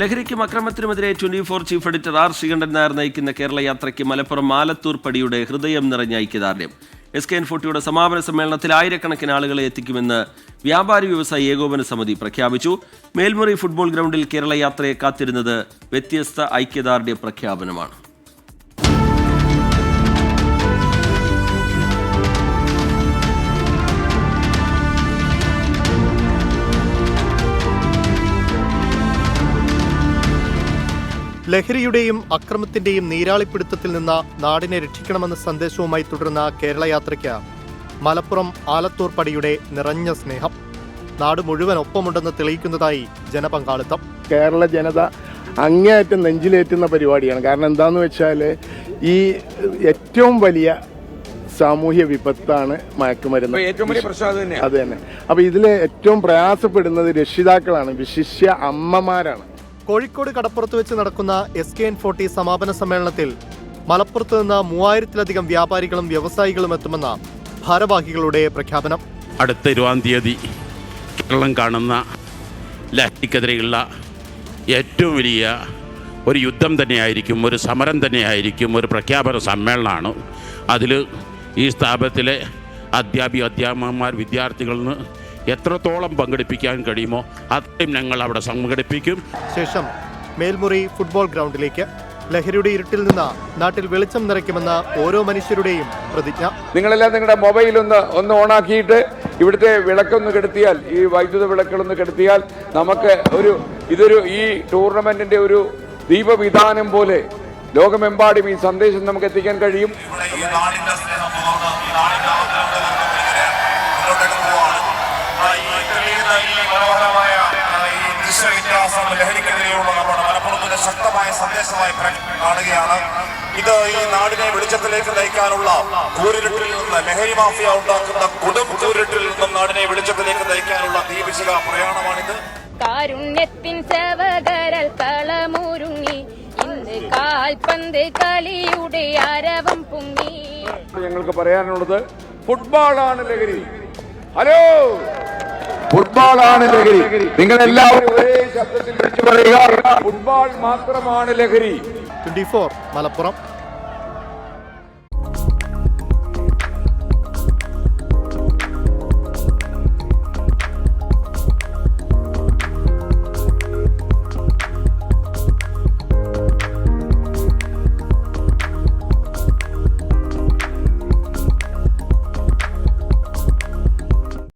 ലഹരിക്കും അക്രമത്തിനുമെതിരെ twenty four chief editor R Sreekantan Nair നയിക്കുന്ന കേരള യാത്രയ്ക്ക് മലപ്പുറം മാലത്തൂർ പടിയുടെ ഹൃദയം നിറഞ്ഞ ഐക്യദാർഢ്യം. എസ് കെ എൻ ഫോർട്ടിയുടെ സമാപന സമ്മേളനത്തിൽ ആയിരക്കണക്കിന് ആളുകളെ എത്തിക്കുമെന്ന് വ്യാപാരി വ്യവസായ ഏകോപന സമിതി പ്രഖ്യാപിച്ചു. മേൽമുറി ഫുട്ബോൾ ഗ്രൗണ്ടിൽ കേരള യാത്രയെ കാത്തിരുന്നത് വ്യത്യസ്ത ഐക്യദാർഢ്യ പ്രഖ്യാപനമാണ്. ലഹരിയുടെയും അക്രമത്തിന്റെയും നീരാളിപ്പിടുത്തത്തിൽ നിന്ന് നാടിനെ രക്ഷിക്കണമെന്ന സന്ദേശവുമായി തുടരുന്ന കേരളയാത്രയ്ക്ക് മലപ്പുറം ആലത്തൂർ പടിയുടെ നിറഞ്ഞ സ്നേഹം. നാട് മുഴുവൻ ഒപ്പമുണ്ടെന്ന് തെളിയിക്കുന്നതായി ജനപങ്കാളിത്തം. കേരള ജനത അങ്ങേയറ്റം നെഞ്ചിലേറ്റുന്ന പരിപാടിയാണ്. കാരണം എന്താന്ന് വെച്ചാൽ ഈ ഏറ്റവും വലിയ സാമൂഹ്യ വിപത്താണ് മയക്കുമരുന്ന്. ഏറ്റവും വലിയ പ്രശ്നം അത് തന്നെയാണ് അത് തന്നെ. അപ്പൊ ഇതിൽ ഏറ്റവും പ്രയാസപ്പെടുന്നത് രക്ഷിതാക്കളാണ്. വിശിഷ്യ അമ്മമാരാണ്. കോഴിക്കോട് കടപ്പുറത്ത് വെച്ച് നടക്കുന്ന എസ് കെ എൻ ഫോർട്ടി സമാപന സമ്മേളനത്തിൽ മലപ്പുറത്ത് നിന്ന് മൂവായിരത്തിലധികം വ്യാപാരികളും വ്യവസായികളും എത്തുമെന്ന ഭാരവാഹികളുടെ പ്രഖ്യാപനം. അടുത്ത ഇരുപതാം തീയതി കേരളം കാണുന്ന ലഹരിക്കെതിരെയുള്ള ഏറ്റവും വലിയ ഒരു യുദ്ധം തന്നെയായിരിക്കും ഒരു സമരം തന്നെയായിരിക്കും ഒരു പ്രഖ്യാപന സമ്മേളനമാണ്. അതിൽ ഈ സ്ഥാപനത്തിലെ അധ്യാപിക അധ്യാപകന്മാർ വിദ്യാർത്ഥികളിൽ നിന്ന് എത്രത്തോളം പങ്കെടുപ്പിക്കാൻ കഴിയുമോ അത്രയും ഞങ്ങൾ അവിടെ സംഘടിപ്പിക്കും. ശേഷം മേൽമുറി ഫുട്ബോൾ ഗ്രൗണ്ടിലേക്ക് ലഹരിയുടെ ഇരുട്ടിൽ നിന്ന് നാട്ടിൽ വെളിച്ചം നിറയ്ക്കുമെന്ന ഓരോ മനുഷ്യരുടെയും പ്രതിജ്ഞ. നിങ്ങളെല്ലാം നിങ്ങളുടെ മൊബൈൽ ഒന്ന് ഒന്ന് ഓണാക്കിയിട്ട് ഇവിടുത്തെ വിളക്കൊന്ന് കെടുത്തിയാൽ ഈ വൈദ്യുത വിളക്കുകളൊന്ന് കെടുത്തിയാൽ നമുക്ക് ഒരു ഇതൊരു ഈ ടൂർണമെന്റിന്റെ ഒരു ദീപവിധാനം പോലെ ലോകമെമ്പാടും ഈ സന്ദേശം നമുക്ക് എത്തിക്കാൻ കഴിയും. ദൃശ്യവിന്യാസം ലഹരിക്കെതിരെയുള്ള നമ്മുടെ മലപ്പുറത്തിന്റെ ശക്തമായ സന്ദേശമായി കാണുകയാണ്. ഇത് ഈ നാടിനെ വെളിച്ചത്തിലേക്ക് നയിക്കാനുള്ള കൂരിരുട്ടിൽ നിന്ന് ലഹരി മാഫിയ ഉണ്ടാക്കുന്ന കൊടും കൂരിട്ടിൽ നിന്നും നാടിനെ വെളിച്ചത്തിലേക്ക് നയിക്കാനുള്ള ദീപിശിക പ്രയാണമാണിത്. കാരുണ്യത്തിൻ സേവകരൽ കളമൊരുങ്ങി ഇന്ന് കാൽപന്ത് കളിയുടെ അരവം പൊങ്ങി. ഞങ്ങൾക്ക് പറയാനുള്ളത് ഫുട്ബോളാണ് ലഹരി. ഹലോ! ഫുട്ബോളാണ് ലഹരി. നിങ്ങൾ എല്ലാവരും ഒരേ ശബ്ദത്തിൽ വിളിച്ചു പറയുക. ഫുട്ബോൾ മാത്രമാണ് ലഹരി. ട്വന്റി മലപ്പുറം.